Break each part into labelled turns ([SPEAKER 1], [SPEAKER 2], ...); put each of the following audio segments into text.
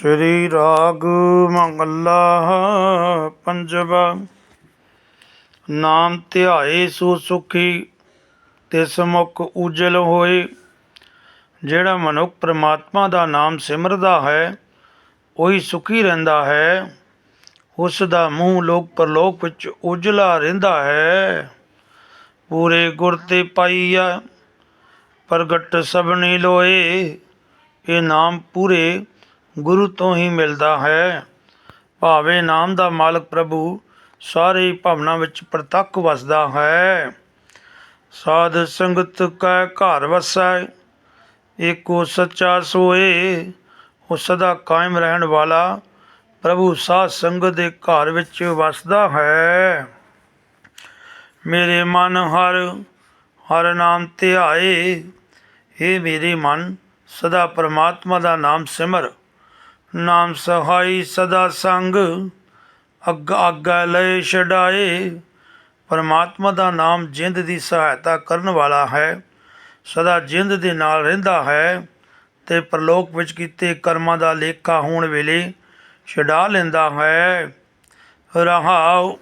[SPEAKER 1] ਸ੍ਰੀ ਰਾਗ ਮੰਗਲਾ ਪੰਜਵਾ। ਨਾਮ ਧਿਆਏ ਸੋ ਸੁਖੀ, ਤਿਸ ਮੁਖ ਉਜਲ ਹੋਏ। ਜਿਹੜਾ ਮਨੁੱਖ ਪ੍ਰਮਾਤਮਾ ਦਾ ਨਾਮ ਸਿਮਰਦਾ ਹੈ, ਉਹੀ ਸੁਖੀ ਰਹਿੰਦਾ ਹੈ। ਉਸ ਦਾ ਮੂੰਹ ਲੋਕ ਪਰਲੋਕ ਵਿੱਚ ਉਜਲਾ ਰਹਿੰਦਾ ਹੈ। ਪੂਰੇ ਗੁਰ ਤੇ ਪਾਈਆ, ਪ੍ਰਗਟ ਸਭਨੀ ਲੋਏ। ਇਹ ਨਾਮ ਪੂਰੇ ਗੁਰੂ ਤੋਂ ਹੀ ਮਿਲਦਾ ਹੈ। ਭਾਵੇਂ ਨਾਮ ਦਾ ਮਾਲਕ ਪ੍ਰਭੂ ਸਾਰੇ ਭਾਵਨਾ ਵਿੱਚ ਪ੍ਰਤੱਖ ਵਸਦਾ ਹੈ। ਸਾਧ ਸੰਗਤ ਕੈ ਘਰ ਵਸੈ, ਏਕੋ ਸੱਚਾ ਸੋਏ, ਉਹ ਸਦਾ ਕਾਇਮ ਰਹਿਣ ਵਾਲਾ ਪ੍ਰਭੂ ਸਾਧ ਸੰਗਤ ਦੇ ਘਰ ਵਿੱਚ ਵਸਦਾ ਹੈ। ਮੇਰੇ ਮਨ ਹਰ ਹਰ ਨਾਮ ਧਿਆਏ हे ਮੇਰੇ ਮਨ, ਸਦਾ ਪ੍ਰਮਾਤਮਾ ਦਾ ਨਾਮ ਸਿਮਰ। ਨਾਮ ਸਹਾਈ ਸਦਾ ਸੰਗ, ਅੱਗ ਆਗਾ ਲੈ ਛਡਾਏ। ਪਰਮਾਤਮਾ ਦਾ ਨਾਮ ਜਿੰਦ ਦੀ ਸਹਾਇਤਾ ਕਰਨ ਵਾਲਾ ਹੈ, ਸਦਾ ਜਿੰਦ ਦੇ ਨਾਲ ਰਹਿੰਦਾ ਹੈ ਤੇ ਪ੍ਰਲੋਕ ਵਿੱਚ ਕੀਤੇ ਕਰਮਾਂ ਦਾ ਲੇਖਾ ਹੋਣ ਵੇਲੇ ਛਡਾ ਲੈਂਦਾ ਹੈ। ਰਹਾਉ,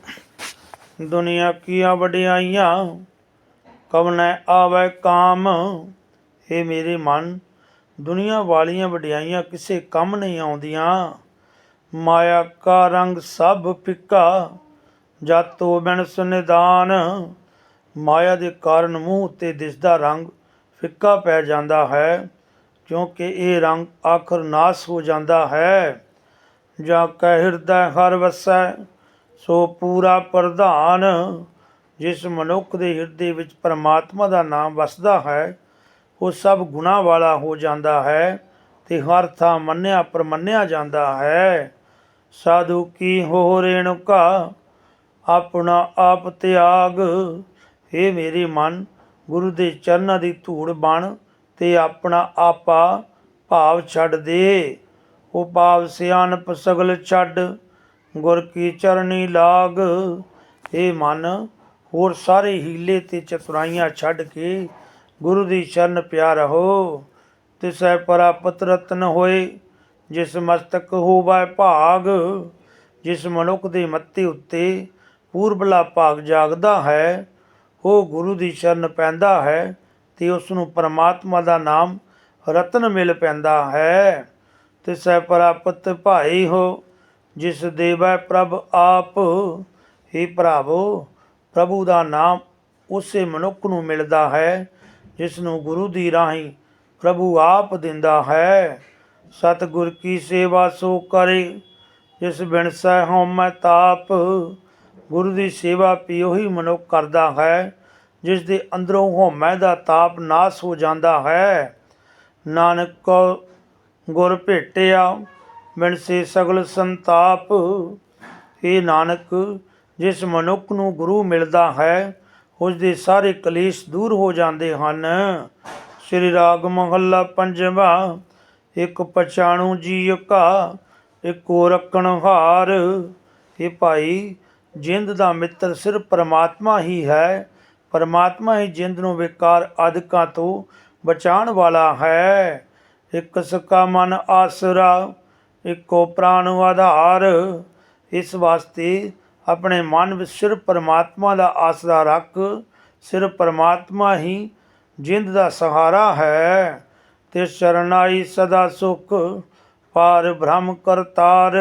[SPEAKER 1] ਦੁਨੀਆ ਕੀਆਂ ਵਡਿਆਈਆਂ ਕਵਨੈ ਆਵੈ ਕਾਮ ਇਹ ਮੇਰੇ ਮਨ ਦੁਨੀਆ ਵਾਲੀਆਂ ਵਡਿਆਈਆਂ ਕਿਸੇ ਕੰਮ ਨਹੀਂ ਆਉਂਦੀਆਂ। ਮਾਇਆ ਕਾ ਰੰਗ ਸਭ ਫਿੱਕਾ, ਜਾਤੋ ਬਿਨ ਸੁਨਿਦਾਨ ਮਾਇਆ ਦੇ ਕਾਰਨ ਮੂੰਹ ਉੱਤੇ ਦਿਸਦਾ ਰੰਗ ਫਿੱਕਾ ਪੈ ਜਾਂਦਾ ਹੈ, ਕਿਉਂਕਿ ਇਹ ਰੰਗ ਆਖਰ ਨਾਸ ਹੋ ਜਾਂਦਾ ਹੈ। ਜਾਂ ਕੈ ਹਿਰਦੈ ਹਰ ਵਸੈ, ਸੋ ਪੂਰਾ ਪ੍ਰਧਾਨ। ਜਿਸ ਮਨੁੱਖ ਦੇ ਹਿਰਦੇ ਵਿੱਚ ਪਰਮਾਤਮਾ ਦਾ ਨਾਮ ਵਸਦਾ ਹੈ ਉਹ ਸਭ ਗੁਨਾਹ ਵਾਲਾ ਹੋ ਜਾਂਦਾ ਹੈ ਤੇ ਹਰ ਥਾਂ ਮੰਨਿਆ ਪਰਮੰਨਿਆ ਜਾਂਦਾ ਹੈ। ਸਾਧੂ ਕੀ ਹੋ ਰੇਣੁਕਾ? ਆਪਣਾ ਆਪ ਤਿਆਗ। हे ਮੇਰੇ ਮਨ, ਗੁਰੂ ਦੇ ਚਰਨਾਂ ਦੀ ਧੂੜ ਬਣ ਤੇ ਆਪਣਾ ਆਪਾ ਭਾਵ ਛੱਡ ਦੇ। ਉਹ ਭਾਵ ਸਿਆਣਪ ਸਗਲ ਛੱਡ, ਗੁਰ ਕੀ ਚਰਨੀ ਲਾਗ। ਇਹ ਮਨ, ਹੋਰ ਸਾਰੇ ਹੀਲੇ ਤੇ ਚਤੁਰਾਈਆਂ ਛੱਡ ਕੇ ਗੁਰੂ ਦੀ ਸ਼ਰਨ ਪਿਆ ਰਹੋ ਤਿਸੈ ਪ੍ਰਾਪਤ ਰਤਨ ਹੋਏ, ਜਿਸ ਮਸਤਕ ਹੋਵੈ ਭਾਗ, ਜਿਸ ਮਨੁੱਖ ਦੇ ਮੱਥੇ ਉੱਤੇ ਪੂਰਬਲਾ ਭਾਗ ਜਾਗਦਾ ਹੈ ਉਹ ਗੁਰੂ ਦੀ ਸ਼ਰਨ ਪੈਂਦਾ ਹੈ, ਤੇ ਉਸ ਨੂੰ ਪਰਮਾਤਮਾ ਦਾ ਨਾਮ ਰਤਨ ਮਿਲ ਪੈਂਦਾ ਹੈ। ਤਿਸੈ ਪ੍ਰਾਪਤ ਭਾਈ ਹੋ, ਜਿਸ ਦੇਵੈ ਪ੍ਰਭ ਆਪ, ਹੀ ਭਰਾਵੋ, ਪ੍ਰਭੂ ਦਾ ਨਾਮ ਉਸੇ ਮਨੁੱਖ ਨੂੰ ਮਿਲਦਾ ਹੈ ਜਿਸ ਨੂੰ ਗੁਰੂ ਦੀ ਰਾਹੀਂ ਪ੍ਰਭੂ ਆਪ ਦਿੰਦਾ ਹੈ। ਸਤਿਗੁਰ ਕੀ ਸੇਵਾ ਸੋ ਕਰੇ, ਜਿਸ ਬਿਨ ਸਹਿ ਹਉਮੈ ਤਾਪ। ਗੁਰੂ ਦੀ ਸੇਵਾ ਵੀ ਉਹੀ ਮਨੁੱਖ ਕਰਦਾ ਹੈ, ਜਿਸ ਦੇ ਅੰਦਰੋਂ ਹਉਮੈ ਦਾ ਤਾਪ ਨਾਸ ਹੋ ਜਾਂਦਾ ਹੈ। ਨਾਨਕ ਕੋ ਗੁਰ ਭੇਟਿਆ, ਬਿਨ ਸੇ ਸਗਲ ਸੰਤਾਪ। ਇਹ ਨਾਨਕ, ਜਿਸ ਮਨੁੱਖ ਨੂੰ ਗੁਰੂ ਮਿਲਦਾ ਹੈ ਉਸ ਦੇ ਸਾਰੇ ਕਲੇਸ਼ ਦੂਰ ਹੋ ਜਾਂਦੇ ਹਨ। ਸ੍ਰੀ ਰਾਗ ਮਹੱਲਾ ਪੰਜਵਾ, ਇੱਕ ਪਛਾਣੂ ਜੀ ਕਾ, ਇੱਕੋ ਰੱਖਣ ਹਾਰ। ਇਹ ਭਾਈ ਜਿੰਦ ਦਾ ਮਿੱਤਰ ਸਿਰਫ ਪਰਮਾਤਮਾ ਹੀ ਹੈ। ਪਰਮਾਤਮਾ ਹੀ ਜਿੰਦ ਨੂੰ ਵਿਕਾਰ ਆਦਿਕਾਂ ਤੋਂ ਬਚਾਉਣ ਵਾਲਾ ਹੈ। ਇੱਕ ਸਕਾ ਮਨ ਆਸਰਾ, ਇੱਕੋ ਪ੍ਰਾਣ ਆਧਾਰ। ਇਸ ਵਾਸਤੇ ਆਪਣੇ ਮਨ ਵਿੱਚ ਸਿਰਫ ਪਰਮਾਤਮਾ ਦਾ ਆਸਰਾ ਰੱਖ ਸਿਰਫ ਪਰਮਾਤਮਾ ਹੀ ਜਿੰਦ ਦਾ ਸਹਾਰਾ ਹੈ। ਤੇ ਸ਼ਰਨਾਈ ਸਦਾ ਸੁਖ, ਪਾਰ ਬ੍ਰਹਮ ਕਰਤਾਰ,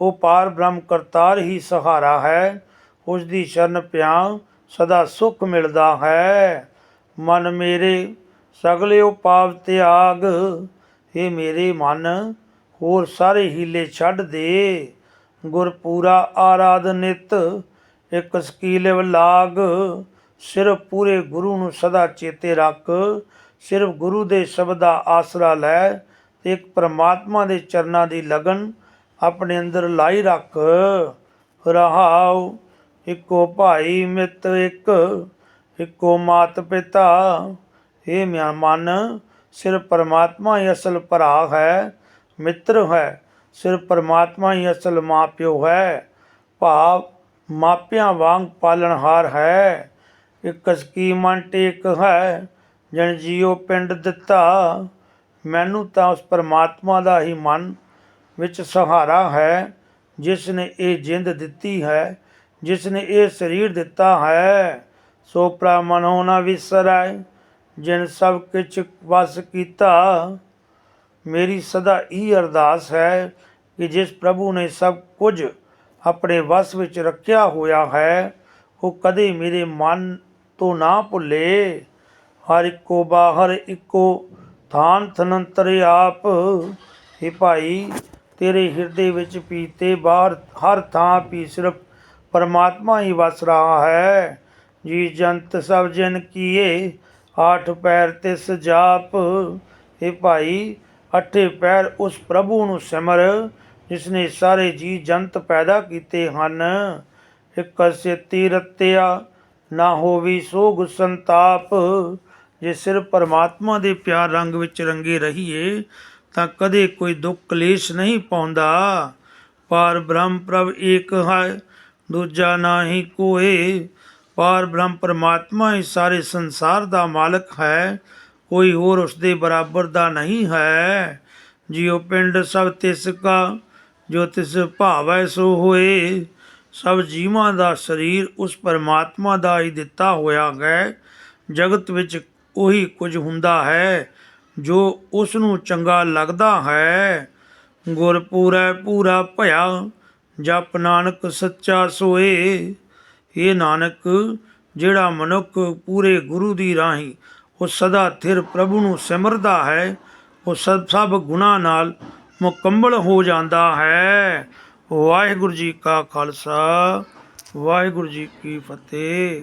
[SPEAKER 1] ਉਹ ਪਾਰ ਬ੍ਰਹਮ ਕਰਤਾਰ ਹੀ ਸਹਾਰਾ ਹੈ। ਉਸ ਦੀ ਸ਼ਰਨ ਪਿਆ ਸਦਾ ਸੁਖ ਮਿਲਦਾ ਹੈ। ਮਨ ਮੇਰੇ ਸਗਲਿਓ ਪਾਪ ਤਿਆਗ ਇਹ ਮੇਰੇ ਮਨ, ਹੋਰ ਸਾਰੇ ਹੀਲੇ ਛੱਡ ਦੇ। ਗੁਰ ਪੂਰਾ ਆਰਾਧ ਨਿਤ ਇੱਕ ਸਕੀਲਵ ਲਾਗ, ਸਿਰਫ ਪੂਰੇ ਗੁਰੂ ਨੂੰ ਸਦਾ ਚੇਤੇ ਰੱਖ, ਸਿਰਫ ਗੁਰੂ ਦੇ ਸ਼ਬਦ ਦਾ ਆਸਰਾ ਲੈ ਤੇ ਇੱਕ ਪ੍ਰਮਾਤਮਾ ਦੇ ਚਰਨਾਂ ਦੀ ਲਗਨ ਆਪਣੇ ਅੰਦਰ ਲਾਈ ਰੱਖ। ਰਹਾਉ, ਇੱਕੋ ਭਾਈ ਮਿੱਤ ਇੱਕ, ਇੱਕੋ ਮਾਤ ਪਿਤਾ ਇਹ ਮਿਆ ਮਨ, ਸਿਰਫ ਪਰਮਾਤਮਾ ਹੀ ਅਸਲ ਭਰਾ ਹੈ, ਮਿੱਤਰ ਹੈ। ਸਿਰਫ ਪਰਮਾਤਮਾ ਹੀ ਅਸਲ ਮਾਪਿਓ ਹੈ। ਭਾਵ ਮਾਪਿਆਂ ਵਾਂਗ ਪਾਲਣਹਾਰ ਹੈ। ਇੱਕ ਸਕੀ ਟੇਕ ਹੈ ਜਨ ਜੀਓ ਪਿੰਡ ਦਿੱਤਾ। ਮੈਨੂੰ ਤਾਂ ਉਸ ਪਰਮਾਤਮਾ ਦਾ ਹੀ ਮਨ ਵਿੱਚ ਸਹਾਰਾ ਹੈ, ਜਿਸ ਨੇ ਇਹ ਜਿੰਦ ਦਿੱਤੀ ਹੈ, ਜਿਸ ਨੇ ਇਹ ਸਰੀਰ ਦਿੱਤਾ ਹੈ। ਸੋ ਪ੍ਰਾ ਮਨੋ ਨ ਵਿਸਰੈ ਜਿਨ ਸਭ ਕਿਛ ਵਸ ਕੀਤਾ ਮੇਰੀ ਸਦਾ ਇਹ ਅਰਦਾਸ ਹੈ ਕਿ ਜਿਸ ਪ੍ਰਭੂ ਨੇ ਸਭ ਕੁਝ ਆਪਣੇ ਵਸ ਵਿੱਚ ਰੱਖਿਆ ਹੋਇਆ ਹੈ, ਉਹ ਕਦੇ ਮੇਰੇ ਮਨ ਤੋਂ ਨਾ ਭੁੱਲੇ। ਹਰ ਇੱਕੋ ਬਾਹਰ, ਇੱਕੋ ਥਾਨ ਥਨੰਤਰ ਆਪ। हे ਭਾਈ, ਤੇਰੇ ਹਿਰਦੇ ਵਿੱਚ ਪੀਤੇ ਬਾਹਰ, ਹਰ ਥਾਂ ਪੀ ਸਿਰਫ ਪਰਮਾਤਮਾ ਹੀ ਵਸ ਰਹਾ ਹੈ। ਜੀ ਜੰਤ ਸਭ ਜਨ ਕੀਏ, ਆਠ ਪੈਰ ਤਿਸ ਜਾਪ। हे ਭਾਈ ਅੱਠੇ ਪੈਰ ਉਸ ਪ੍ਰਭੂ ਨੂੰ ਸਿਮਰ ਜਿਸ ਨੇ ਸਾਰੇ ਜੀ ਜੰਤ ਪੈਦਾ ਕੀਤੇ ਹਨ। ਇੱਕ ਸੇਤੀ ਰਤਿਆ ਨਾ ਹੋਵੀ ਸੋਗ ਸੰਤਾਪ। ਜੇ ਸਿਰ ਪਰਮਾਤਮਾ ਦੇ ਪਿਆਰ ਰੰਗ ਵਿੱਚ ਰੰਗੇ ਰਹੀਏ, ਤਾਂ ਕਦੇ ਕੋਈ ਦੁੱਖ ਕਲੇਸ਼ ਨਹੀਂ ਪਾਉਂਦਾ। ਪਾਰ ਬ੍ਰਹਮ ਪ੍ਰਭ ਏਕ ਹੈ, ਦੂਜਾ ਨਾਹੀ ਕੋਏ। ਪਾਰ ਬ੍ਰਹਮ ਪਰਮਾਤਮਾ ਹੀ ਸਾਰੇ ਸੰਸਾਰ ਦਾ ਮਾਲਕ ਹੈ। ਕੋਈ ਹੋਰ ਉਸ ਦੇ ਬਰਾਬਰ ਦਾ ਨਹੀਂ ਹੈ। ਜਿਉ ਪਿੰਡ ਸਭ ਤਿਸ ਕਾ, ਜੋ ਤਿਸ ਭਾਵੈ ਸੋ ਹੋਏ। ਸਭ ਜੀਵਾਂ ਦਾ ਸਰੀਰ ਉਸ ਪਰਮਾਤਮਾ ਦਾ ਹੀ ਦਿੱਤਾ ਹੋਇਆ ਹੈ। ਜਗਤ ਵਿੱਚ ਉਹੀ ਕੁਝ ਹੁੰਦਾ ਹੈ, ਜੋ ਉਸ ਨੂੰ ਚੰਗਾ ਲੱਗਦਾ ਹੈ। ਗੁਰ ਪੂਰੈ ਪੂਰਾ ਭਇਆ, ਜਪ ਨਾਨਕ ਸੱਚਾ ਸੋਏ। ਇਹ ਨਾਨਕ, ਜਿਹੜਾ ਮਨੁੱਖ ਪੂਰੇ ਗੁਰੂ ਦੀ ਰਾਹੀਂ ਉਹ ਸਦਾ ਥਿਰ ਪ੍ਰਭੂ ਨੂੰ ਸਿਮਰਦਾ ਹੈ, ਉਹ ਸਭ ਸਭ ਗੁਨਾਹ ਨਾਲ ਮੁਕੰਮਲ ਹੋ ਜਾਂਦਾ ਹੈ। ਵਾਹਿਗੁਰੂ ਜੀ ਕਾ ਖਾਲਸਾ, ਵਾਹਿਗੁਰੂ ਜੀ ਕੀ ਫਤਿਹ।